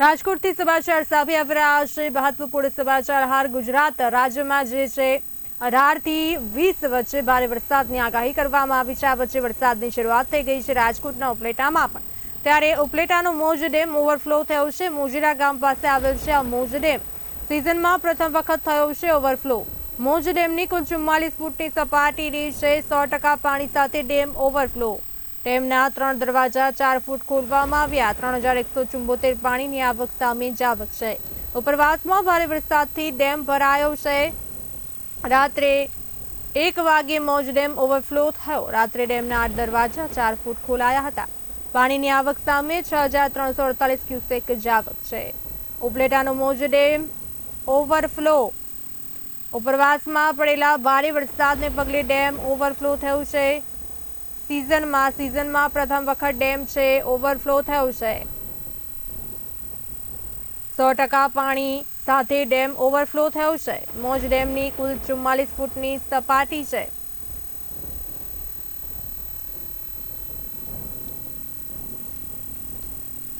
રાજકોટથી સમાચાર સામે આવી રહ્યા છે. મહત્વપૂર્ણ સમાચાર હાર ગુજરાત રાજ્યમાં જે છે, અઢારથી વીસ વચ્ચે ભારે વરસાદની આગાહી કરવામાં આવી છે. આ વચ્ચે વરસાદની શરૂઆત થઈ ગઈ છે રાજકોટના ઉપલેટામાં પણ. ત્યારે ઉપલેટાનો મોજ ડેમ ઓવરફ્લો થયો છે. મોજીરા ગામ પાસે આવેલ છે આ મોજ ડેમ. સિઝનમાં પ્રથમ વખત થયો છે ઓવરફ્લો. મોજ ડેમની કુલ ચુમ્માલીસ ફૂટની સપાટીની છે. સો પાણી સાથે ડેમ ઓવરફ્લો. ડેમના ત્રણ દરવાજા ચાર ફૂટ ખોલવામાં આવ્યા. ત્રણ હજાર એકસો ચુંબોતેર પાણીની આવક સામે જ આવક છે. ઉપરવાસમાં ભારે વરસાદથી ડેમ ભરાયો છે. રાત્રે એક વાગે મોજ ડેમ ઓવરફ્લો થયો. રાત્રે ડેમના આઠ દરવાજા ચાર ફૂટ ખોલાયા હતા. પાણીની આવક સામે છ હજાર ત્રણસો અડતાલીસ ક્યુસેક જ આવક છે. ઉપલેટાનો મોજ ડેમ ઓવરફ્લો. ઉપરવાસમાં પડેલા ભારે વરસાદને પગલે ડેમ ઓવરફ્લો થયું છે. સિઝનમાં સિઝનમાં પ્રથમ વખત ડેમ છે, ઓવરફ્લો થયો છે. સો ટકા પાણી સાથે ડેમ ઓવરફ્લો થયો છે. મોજ ડેમની કુલ ચુમ્માલીસ ફૂટની સપાટી છે.